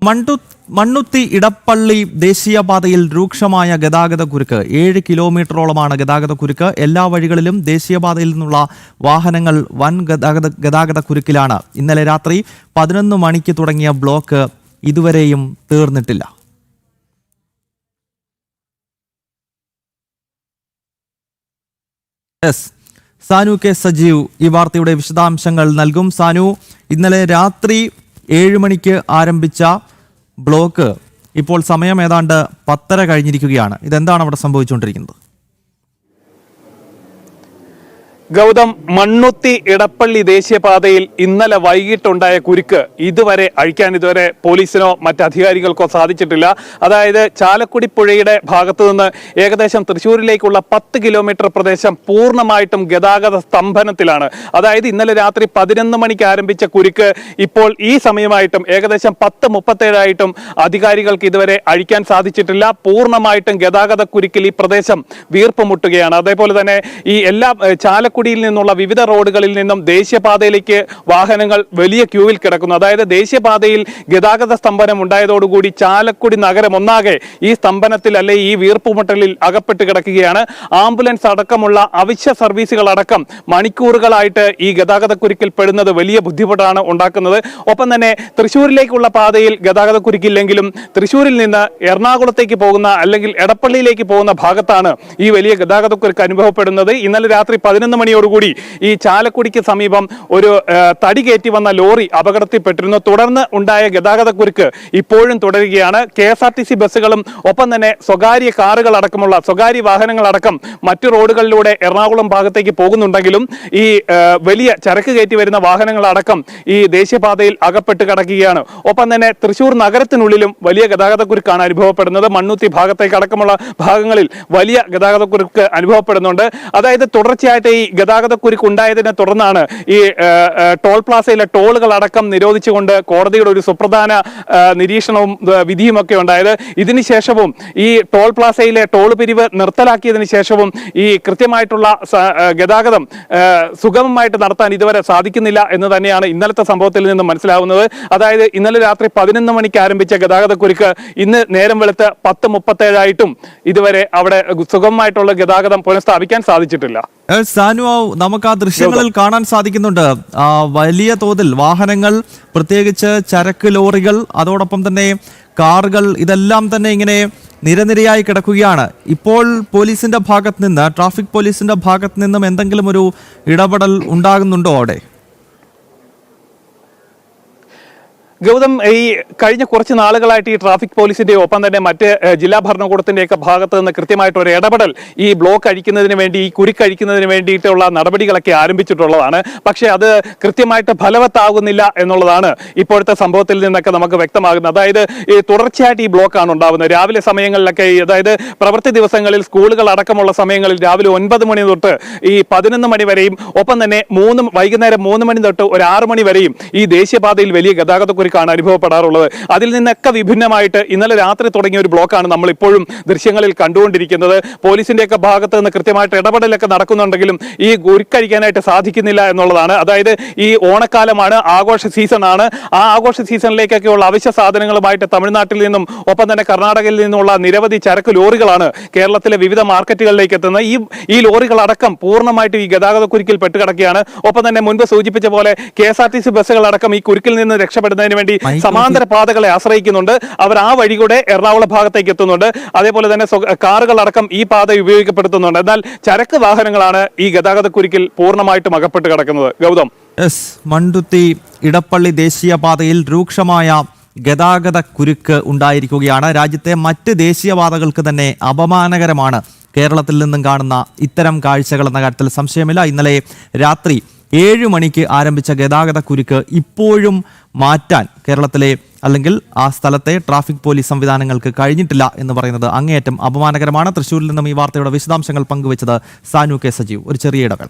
മണ്ടു മണ്ണുത്തി ഇടപ്പള്ളി ദേശീയപാതയിൽ രൂക്ഷമായ ഗതാഗത കുരുക്ക്. ഏഴ് കിലോമീറ്ററോളമാണ് ഗതാഗത കുരുക്ക്. എല്ലാ വഴികളിലും ദേശീയപാതയിൽ നിന്നുള്ള വാഹനങ്ങൾ വൻ ഗതാഗത ഗതാഗത കുരുക്കിലാണ്. ഇന്നലെ രാത്രി പതിനൊന്ന് മണിക്ക് തുടങ്ങിയ ബ്ലോക്ക് ഇതുവരെയും തീർന്നിട്ടില്ല. സാനു കെ സജീവ് ഈ വാർത്തയുടെ വിശദാംശങ്ങൾ നൽകും. സാനു ഇന്നലെ രാത്രി ഏഴ് മണിക്ക് ആരംഭിച്ച ബ്ലോക്ക് ഇപ്പോൾ സമയം ഏതാണ്ട് പത്തര കഴിഞ്ഞിരിക്കുകയാണ്. ഇതെന്താണ് അവിടെ സംഭവിച്ചുകൊണ്ടിരിക്കുന്നത്? ഗൗതം മണ്ണുത്തി ഇടപ്പള്ളി ദേശീയപാതയിൽ ഇന്നലെ വൈകിട്ടുണ്ടായ കുരുക്ക് ഇതുവരെ അഴിക്കാൻ ഇതുവരെ പോലീസിനോ മറ്റ് അധികാരികൾക്കോ സാധിച്ചിട്ടില്ല. അതായത് ചാലക്കുടി പുഴയുടെ ഭാഗത്തു നിന്ന് ഏകദേശം തൃശ്ശൂരിലേക്കുള്ള പത്ത് കിലോമീറ്റർ പ്രദേശം പൂർണമായിട്ടും ഗതാഗത സ്തംഭനത്തിലാണ്. അതായത് ഇന്നലെ രാത്രി പതിനൊന്ന് മണിക്ക് ആരംഭിച്ച കുരുക്ക് ഇപ്പോൾ ഈ സമയമായിട്ടും ഏകദേശം പത്ത് മുപ്പത്തേഴായിട്ടും അധികാരികൾക്ക് ഇതുവരെ അഴിക്കാൻ സാധിച്ചിട്ടില്ല. പൂർണമായിട്ടും ഗതാഗത കുരുക്കിൽ ഈ പ്രദേശം വീർപ്പ് മുട്ടുകയാണ് അതേപോലെ തന്നെ ഈ എല്ലാ ഏഹ്, ചാലക്കുടിയിൽ നിന്നുള്ള വിവിധ റോഡുകളിൽ നിന്നും ദേശീയപാതയിലേക്ക് വാഹനങ്ങൾ വലിയ ക്യൂവിൽ കിടക്കുന്നു. അതായത് ദേശീയപാതയിൽ ഗതാഗത സ്തംഭനം ഉണ്ടായതോടുകൂടി ചാലക്കുടി നഗരം ഒന്നാകെ ഈ സ്തംഭനത്തിൽ അല്ലെ ഈ വീർപ്പുമുട്ടലിൽ അകപ്പെട്ട് കിടക്കുകയാണ്. ആംബുലൻസ് അടക്കമുള്ള അവശ്യ സർവീസുകൾ അടക്കം മണിക്കൂറുകളായിട്ട് ഈ ഗതാഗത കുരുക്കിൽ പെടുന്നത് വലിയ ബുദ്ധിമുട്ടാണ് ഉണ്ടാക്കുന്നത്. ഒപ്പം തന്നെ തൃശ്ശൂരിലേക്കുള്ള പാതയിൽ ഗതാഗത കുരുക്കില്ലെങ്കിലും തൃശ്ശൂരിൽ നിന്ന് എറണാകുളത്തേക്ക് പോകുന്ന അല്ലെങ്കിൽ എടപ്പള്ളിയിലേക്ക് പോകുന്ന ഭാഗത്താണ് ഈ വലിയ ഗതാഗത കുരുക്ക് അനുഭവപ്പെടുന്നത്. ഇന്നലെ രാത്രി പതിനൊന്ന് മണിയോടുകൂടി ഈ ചാലക്കുടിക്ക് സമീപം ഒരു തടി കയറ്റി വന്ന ലോറി അപകടത്തിൽപ്പെട്ടിരുന്നു. തുടർന്ന് ഉണ്ടായ ഗതാഗത കുരുക്ക് ഇപ്പോഴും തുടരുകയാണ്. K S R T C ബസ്സുകളും ഒപ്പം തന്നെ സ്വകാര്യ കാറുകൾ അടക്കമുള്ള സ്വകാര്യ വാഹനങ്ങൾ അടക്കം മറ്റു റോഡുകളിലൂടെ എറണാകുളം ഭാഗത്തേക്ക് പോകുന്നുണ്ടെങ്കിലും ഈ വലിയ ചരക്ക് കയറ്റി വരുന്ന വാഹനങ്ങളടക്കം ഈ ദേശീയപാതയിൽ അകപ്പെട്ട് കിടക്കുകയാണ്. ഒപ്പം തന്നെ തൃശൂർ നഗരത്തിനുള്ളിലും വലിയ ഗതാഗത കുരുക്കാണ് അനുഭവപ്പെടുന്നത്. മണ്ണുത്തി ഭാഗത്തേക്ക് അടക്കമുള്ള ഭാഗങ്ങളിൽ വലിയ ഗതാഗത കുരുക്ക് അനുഭവപ്പെടുന്നുണ്ട്. അതായത് തുടർച്ചയായിട്ട് ഈ ഗതാഗത കുരുക്ക് ഉണ്ടായതിനെ തുടർന്നാണ് ഈ ടോൾ പ്ലാസയിലെ ടോളുകൾ അടക്കം നിരോധിച്ചുകൊണ്ട് കോടതിയുടെ ഒരു സുപ്രധാന നിരീക്ഷണവും വിധിയുമൊക്കെ ഉണ്ടായത്. ഇതിനുശേഷവും ഈ ടോൾ പ്ലാസയിലെ ടോൾ പിരിവ് നിർത്തലാക്കിയതിനു ശേഷവും ഈ കൃത്യമായിട്ടുള്ള ഗതാഗതം സുഗമമായിട്ട് നടത്താൻ ഇതുവരെ സാധിക്കുന്നില്ല എന്ന് തന്നെയാണ് ഇന്നലത്തെ സംഭവത്തിൽ നിന്ന് മനസ്സിലാവുന്നത്. അതായത് ഇന്നലെ രാത്രി പതിനൊന്ന് മണിക്ക് ആരംഭിച്ച ഗതാഗത കുരുക്ക് ഇന്ന് നേരം വെളുത്ത് പത്ത് മുപ്പത്തേഴായിട്ടും ഇതുവരെ അവിടെ സുഗമമായിട്ടുള്ള ഗതാഗതം പുനഃസ്ഥാപിക്കാൻ സാധിച്ചിട്ടില്ല. സാനു നമുക്ക് ആ ദൃശ്യങ്ങളിൽ കാണാൻ സാധിക്കുന്നുണ്ട്. വലിയ തോതിൽ വാഹനങ്ങൾ പ്രത്യേകിച്ച് ചരക്ക് ലോറികൾ അതോടൊപ്പം തന്നെ കാറുകൾ ഇതെല്ലാം തന്നെ ഇങ്ങനെ നിരനിരയായി കിടക്കുകയാണ്. ഇപ്പോൾ പോലീസിന്റെ ഭാഗത്ത് നിന്ന് ട്രാഫിക് പോലീസിന്റെ ഭാഗത്ത് നിന്നും എന്തെങ്കിലും ഒരു ഇടപെടൽ ഉണ്ടാകുന്നുണ്ടോ അവിടെ? ഗൗതം ഈ കഴിഞ്ഞ കുറച്ച് നാളുകളായിട്ട് ഈ ട്രാഫിക് പോലീസിന്റെ ഒപ്പം തന്നെ മറ്റ് ജില്ലാ ഭരണകൂടത്തിന്റെയൊക്കെ ഭാഗത്ത് നിന്ന് കൃത്യമായിട്ട് ഒരു ഇടപെടൽ ഈ ബ്ലോക്ക് അഴിക്കുന്നതിന് വേണ്ടി ഈ കുരുക്കഴിക്കുന്നതിന് വേണ്ടിയിട്ടുള്ള നടപടികളൊക്കെ ആരംഭിച്ചിട്ടുള്ളതാണ്. പക്ഷേ അത് കൃത്യമായിട്ട് ഫലവത്താകുന്നില്ല എന്നുള്ളതാണ് ഇപ്പോഴത്തെ സംഭവത്തിൽ നിന്നൊക്കെ നമുക്ക് വ്യക്തമാകുന്നത്. അതായത് ഈ തുടർച്ചയായിട്ട് ഈ ബ്ലോക്കാണ് ഉണ്ടാകുന്നത് രാവിലെ സമയങ്ങളിലൊക്കെ അതായത് പ്രവൃത്തി ദിവസങ്ങളിൽ സ്കൂളുകൾ അടക്കമുള്ള സമയങ്ങളിൽ രാവിലെ ഒൻപത് മണി തൊട്ട് ഈ പതിനൊന്ന് മണി വരെയും ഒപ്പം തന്നെ മൂന്ന് വൈകുന്നേരം മൂന്ന് മണി തൊട്ട് ഒരു ആറ് മണി വരെയും ഈ ദേശീയപാതയിൽ വലിയ ഗതാഗത കുരുക്കാണ് അനുഭവപ്പെടാറുള്ളത്. അതിൽ നിന്നൊക്കെ വിഭിന്നമായിട്ട് ഇന്നലെ രാത്രി തുടങ്ങിയ ഒരു ബ്ലോക്കാണ് നമ്മൾ ഇപ്പോഴും ദൃശ്യങ്ങളിൽ കണ്ടുകൊണ്ടിരിക്കുന്നത്. പോലീസിന്റെയൊക്കെ ഭാഗത്ത് നിന്ന് കൃത്യമായിട്ട് ഇടപെടലൊക്കെ നടക്കുന്നുണ്ടെങ്കിലും ഈ ഉരുക്കഴിക്കാനായിട്ട് സാധിക്കുന്നില്ല എന്നുള്ളതാണ്. അതായത് ഈ ഓണക്കാലമാണ് ആഘോഷ സീസണാണ്. ആ ആഘോഷ സീസണിലേക്കൊക്കെയുള്ള അവശ്യ സാധനങ്ങളുമായിട്ട് തമിഴ്നാട്ടിൽ നിന്നും ഒപ്പം തന്നെ കർണാടകയിൽ നിന്നുള്ള നിരവധി ചരക്ക് ലോറികളാണ് കേരളത്തിലെ വിവിധ മാർക്കറ്റുകളിലേക്ക് എത്തുന്നത്. ഈ ഈ ലോറികളടക്കം പൂർണമായിട്ടും ഈ ഗതാഗത കുരുക്കിൽ പെട്ടുകിടക്കുകയാണ്. ഒപ്പം തന്നെ മുൻപ് സൂചിപ്പിച്ച പോലെ K S R T C ബസ്സുകളടക്കം ഈ കുരുക്കിൽ നിന്ന് രക്ഷപ്പെടുന്നതിന് വേണ്ടി സമാന്തര പാതകളെ ആശ്രയിക്കുന്നുണ്ട്. അവർ ആ വഴി കൂടെ എറണാകുളം ഭാഗത്തേക്ക് എത്തുന്നുണ്ട്. അതേപോലെ തന്നെ കാറുകൾ കാറുകളടക്കം ഈ പാത ഉപയോഗപ്പെടുത്തുന്നുണ്ട് എന്നാൽ ചരക്ക് വാഹനങ്ങളാണ് ഈ ഗതാഗത കുരുക്കിൽ പൂർണമായിട്ടും അകപ്പെട്ട് കിടക്കുന്നത്. ഗൗതം. എസ് മണ്ടുത്തി ഇടപ്പള്ളി ദേശീയപാതയിൽ രൂക്ഷമായ ഗതാഗത കുരുക്ക് ഉണ്ടായിരിക്കുകയാണ്. രാജ്യത്തെ മറ്റ് ദേശീയപാതകൾക്ക് തന്നെ അപമാനകരമാണ്. കേരളത്തിൽ നിന്നും കാണുന്ന ഇത്തരം കാഴ്ചകൾ എന്ന കാര്യത്തിൽ സംശയമില്ല. ഇന്നലെ രാത്രി ഏഴ് മണിക്ക് ആരംഭിച്ച ഗതാഗത കുരുക്ക് ഇപ്പോഴും മാറ്റാൻ കേരളത്തിലെ അല്ലെങ്കിൽ ആ സ്ഥലത്തെ ട്രാഫിക് പോലീസ് സംവിധാനങ്ങൾക്ക് കഴിഞ്ഞിട്ടില്ല എന്ന് പറയുന്നത് അങ്ങേയറ്റം അപമാനകരമാണ്. തൃശ്ശൂരിൽ നിന്നും ഈ വാർത്തയുടെ വിശദാംശങ്ങൾ പങ്കുവച്ചത് സാനു കെ സജീവ്. ഒരു ചെറിയ ഇടവേള.